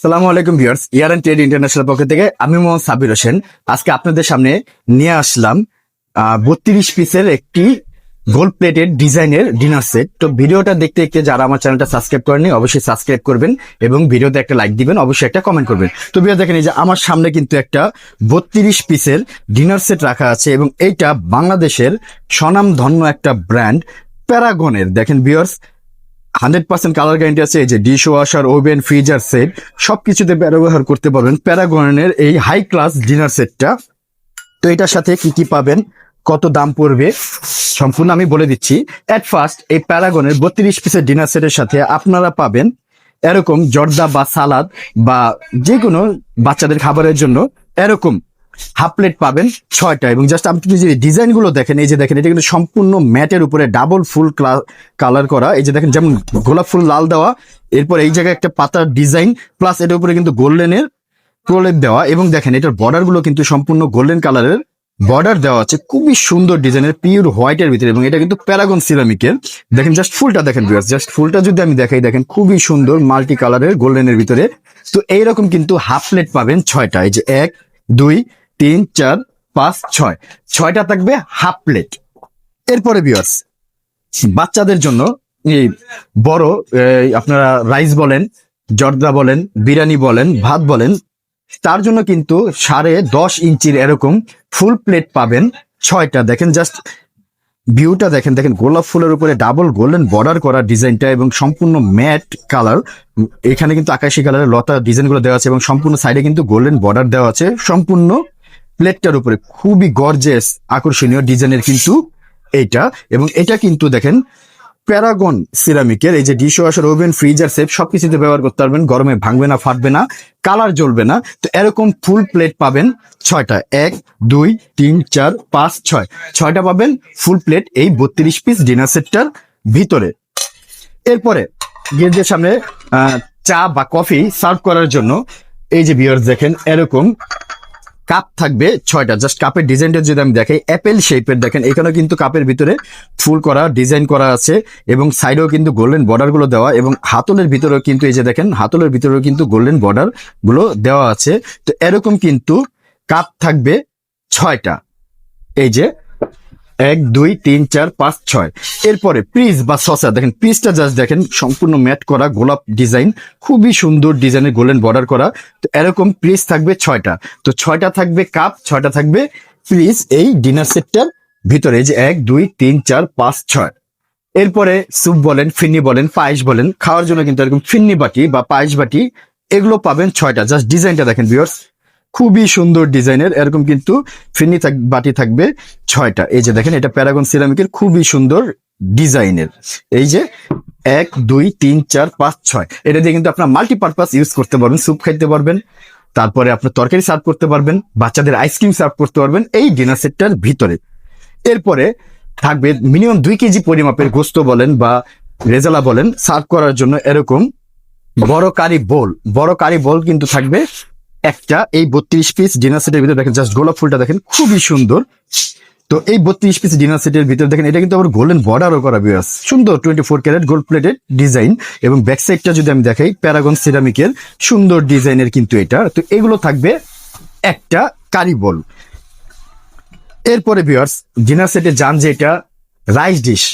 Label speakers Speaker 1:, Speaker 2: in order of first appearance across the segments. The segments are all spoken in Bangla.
Speaker 1: সালামু আলাইকুম viewers, Yaran trade international পক্ষ থেকে আমি মোহাম্মদ সাবির হোসেন। আজকে আপনাদের সামনে নিয়ে আসলাম বত্রিশ পিসের একটি গোল্ড প্লেটেড ডিজাইনের ডিনার সেট তো ভিডিওটা দেখতে দেখতে যারা আমার চ্যানেলটা সাবস্ক্রাইব করেনি অবশ্যই সাবস্ক্রাইব করবেন এবং ভিডিওতে একটা লাইক দিবেন, অবশ্যই একটা কমেন্ট করবেন। তো ভিডিও দেখেন এই যে আমার সামনে কিন্তু একটা বত্রিশ পিসের ডিনার সেট রাখা আছে এবং এইটা বাংলাদেশের স্বনামধন্য একটা ব্র্যান্ড প্যারাগনের দেখেন viewers hundred percent colour guarantee আছে, এই যে dishwasher oven freezer set সব কিছুতে ব্যবহার করতে পারবেন প্যারাগনের এই হাই ক্লাস ডিনার সেটটা তো এটার সাথে কি কি পাবেন, কত দাম পড়বে, সম্পূর্ণ আমি বলে দিচ্ছি। এট ফার্স্ট এই প্যারাগনের বত্রিশ পিসের ডিনার সেটের সাথে আপনারা পাবেন এরকম জর্দা বা সালাদ বা যে কোনো বাচ্চাদের খাবারের জন্য এরকম হাফ প্লেট পাবেন ছয়টা। এবং জাস্ট আপনি যদি ডিজাইনগুলো দেখেন, এই যে দেখেন, এটা কিন্তু সম্পূর্ণ ম্যাটের উপরে ডাবল ফুল কালার করা। এই যে দেখেন, যেমন গোলাপ ফুল লাল দেওয়া, এরপর এই জায়গায় একটা পাতার ডিজাইন প্লাস এটার উপরে কিন্তু গোল্ডেনের প্রলেপ দেওয়া। এবং দেখেন, এটার বর্ডারগুলো কিন্তু সম্পূর্ণ গোল্ডেন কালারের বর্ডার দেওয়া আছে। খুবই সুন্দর ডিজাইনের পিওর হোয়াইটের ভিতরে। এবং এটা কিন্তু প্যারাগন সিরামিকের দেখেন জাস্ট ফুলটা দেখেন জাস্ট ফুলটা যদি আমি দেখাই, দেখেন, খুবই সুন্দর মাল্টি কালারের গোল্ডেনের ভিতরে। তো এইরকম কিন্তু হাফ প্লেট পাবেন ছয়টা। এই যে এক, দুই তিন, চার, পাঁচ, ছয়। ছয়টা থাকবে হাফ প্লেট। এরপরে বিয়ার্স বাচ্চাদের জন্য এই বড় আপনারা রাইস বলেন, জর্দা বলেন, বিরিয়ানি বলেন, ভাত বলেন, তার জন্য কিন্তু সাড়ে দশ ইঞ্চির এরকম ফুল প্লেট পাবেন ছয়টা। দেখেন জাস্ট ভিউটা দেখেন দেখেন গোলাপ ফুলের উপরে ডাবল গোল্ডেন বর্ডার করা ডিজাইনটা এবং সম্পূর্ণ ম্যাট কালার এখানে কিন্তু আকাশি কালারের লতা ডিজাইনগুলো দেওয়া আছে এবং সম্পূর্ণ সাইডে কিন্তু গোল্ডেন বর্ডার দেওয়া আছে। সম্পূর্ণ প্লেটটার উপরে খুবই গর্জেস আকর্ষণীয় ডিজাইনের কিন্তু এইটা। এবং এটা কিন্তু দেখেন প্যারাগন সিরামিকের এই যে dishwasher oven freezer safe সবকিছুতে ব্যবহার করতে পারবেন। গরমে ভাঙবে না, ফাটবে না কালার জ্বলবে না। তো এরকম ফুল প্লেট পাবেন ছয়টা। এক, দুই, তিন, চার, পাঁচ, ছয়। ছয়টা পাবেন ফুল প্লেট এই বত্রিশ পিস ডিনার সেটটার ভিতরে। এরপরে গেটের সামনে চা বা কফি সার্ভ করার জন্য এই যে বিয়ার্স দেখেন, এরকম কাপ থাকবে ছয়টা। জাস্ট কাপের ডিজাইনটা যদি আমি দেখাই অ্যাপেল শেপের দেখেন, এখানেও কিন্তু কাপের ভিতরে ফুল করা ডিজাইন করা আছে এবং সাইডেও কিন্তু গোল্ডেন বর্ডারগুলো দেওয়া এবং হাতলের ভিতরেও কিন্তু এই যে দেখেন, হাতলের ভিতরেও কিন্তু গোল্ডেন বর্ডারগুলো দেওয়া আছে। তো এরকম কিন্তু কাপ থাকবে ছয়টা। এই যে এক, দুই, তিন, চার, পাঁচ, ছয়। এরপরে পিস বা সসা, দেখেন, পিসটা জাস্ট দেখেন, সম্পূর্ণ ম্যাট করা, গোলাপ ডিজাইন, খুবই সুন্দর ডিজাইনের গোল্ডেন বর্ডার করা। তো এরকম পিস থাকবে ছয়টা। তো ছয়টা থাকবে কাপ, ছয়টা থাকবে পিস এই ডিনার সেটটার ভিতরে। যে এক, দুই, তিন, চার, পাঁচ, ছয়। এরপরে স্যুপ বলেন ফিন্নি বলেন, পায়েস বলেন, খাওয়ার জন্য কিন্তু এরকম ফিন্নি বাটি বা পায়েস বাটি, এগুলো পাবেন ছয়টা। জাস্ট ডিজাইনটা দেখেন ভিউয়ার্স খুবই সুন্দর ডিজাইনের, এরকম কিন্তু থাক- বাটি থাকবে ছয়টা। এই যে দেখেন, এটা প্যারাগন সিরামিকের খুবই সুন্দর ডিজাইনের। এই যে এক, দুই, তিন, চার, পাঁচ, ছয়। এটা দিয়ে কিন্তু আপনার মাল্টিপারপাস ইউজ করতে পারবেন স্যুপ খাইতে পারবেন, তারপরে আপনার তরকারি সার্ভ করতে পারবেন, বাচ্চাদের আইসক্রিম সার্ভ করতে পারবেন, এই ডিনার সেটটার ভিতরে। এরপরে থাকবে মিনিমাম দুই কেজি পরিমাপের গোস্ত বলেন বা রেজালা বলেন সার্ভ করার জন্য এরকম বড় কারি বোল বড় কারি বোল কিন্তু থাকবে একটা, এই বত্রিশ পিস ডিনার সেটের ভিতরে দেখেন জাস্ট গোলাপ ফুলটা দেখেন, খুবই সুন্দর। তো এই বত্রিশ পিস ডিনার সেটের ভিতরে দেখেন, এটা কিন্তু আবার গোল্ডেন বর্ডারও করা বিয়াস সুন্দর twenty four carat gold plated design এবং ব্যাক সাইডটা যদি আমি দেখাই প্যারাগন সিরামিকের সুন্দর ডিজাইনের কিন্তু এটা। তো এগুলো থাকবে একটা কারি বল। এরপরে ভিউয়ার্স ডিনার সেটে যান যে এটা রাইস ডিশ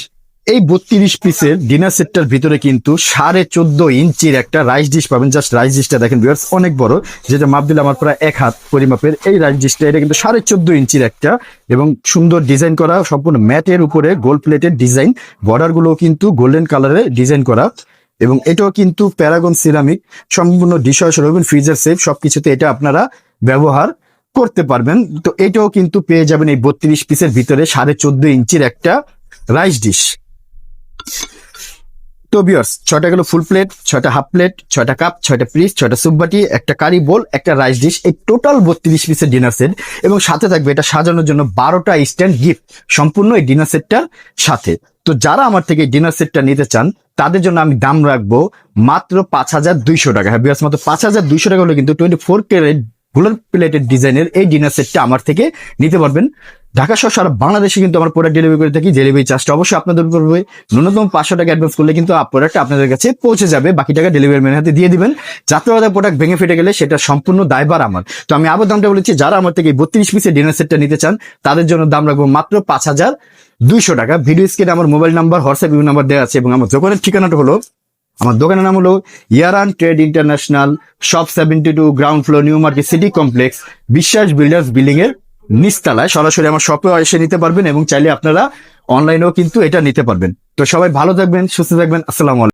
Speaker 1: এই বত্রিশ পিসের ডিনার সেটটার ভিতরে কিন্তু সাড়ে চোদ্দ ইঞ্চির একটা রাইস ডিশ পাবেন। জাস্ট রাইস ডিশটা দেখেন ভিউয়ার্স অনেক বড়। যেটা মাপ দিলে আমার প্রায় এক হাত পরিমাপের এই রাইস ডিশটা এটা কিন্তু সাড়ে চোদ্দ ইঞ্চির একটা এবং সুন্দর ডিজাইন করা, সম্পূর্ণ ম্যাটের উপরে গোল্ড প্লেটের ডিজাইন বর্ডারগুলো কিন্তু গোল্ডেন কালারে ডিজাইন করা এবং এটাও কিন্তু প্যারাগন সিরামিক সম্পূর্ণ ডিশ রবেন ফ্রিজার সেফ সবকিছুতে এটা আপনারা ব্যবহার করতে পারবেন। তো এটাও কিন্তু পেয়ে যাবেন এই বত্রিশ পিসের ভিতরে সাড়ে চোদ্দ ইঞ্চির একটা রাইস ডিশ তো বিয়ার্স ছয়টা গেল ফুল প্লেট ছয়টা হাফ প্লেট ছয়টা কাপ ছয়টা পিস ছয়টা সুপ বাটি, একটা কারি বোল একটা রাইস ডিশ এই টোটাল বত্রিশ পিসের ডিনার সেট এবং সাথে থাকবে এটা সাজানোর জন্য বারোটা স্ট্যান্ড গিফট সম্পূর্ণ এই ডিনার সেটটার সাথে। তো যারা আমার থেকে ডিনার সেটটা নিতে চান, তাদের জন্য আমি দাম রাখব মাত্র পাঁচ হাজার দুইশো টাকা। হ্যাঁ বিয়ার্স মাত্র পাঁচ হাজার দুইশো টাকা হলে কিন্তু twenty four carat gold plated ডিজাইনের এই ডিনার সেটটা আমার থেকে নিতে পারবেন। ঢাকা সহ সারা বাংলাদেশে কিন্তু আমার প্রোডাক্ট ডেলিভারি করে থাকি। ডেলিভারি চার্জটা অবশ্যই আপনাদের উপর হবে। ন্যূনতম পাঁচশো টাকা অ্যাডভান্স করলে কিন্তু প্রোডাক্ট আপনাদের কাছে পৌঁছে যাবে। বাকি টাকা ডেলিভারি ম্যানের হাতে দিয়ে দিবেন। যাত্রাবাজার প্রোডাক্ট ভেঙে ফেটে গেলে সেটা সম্পূর্ণ দায়বার আমার। তো আমি আবার দামটা বলেছি, যারা আমার থেকে বত্রিশ পিসের ডিনার সেটটা নিতে চান, তাদের জন্য দাম রাখব মাত্র পাঁচ হাজার দুইশো টাকা। ভিডিও স্ক্রিনে আমার মোবাইল নাম্বার হোয়াটসঅ্যাপ নাম্বার দেওয়া আছে এবং আমার দোকানের ঠিকানাটা হলো আমার দোকানের নাম হলো Yaran trade international, shop seventy two, ground floor, New Market, city complex, Biswas builders building এর নিচতলায় সরাসরি আমার শপে এসে নিতে পারবেন এবং চাইলে আপনারা অনলাইনেও কিন্তু এটা নিতে পারবেন। তো সবাই ভালো থাকবেন, সুস্থ থাকবেন, আসসালামু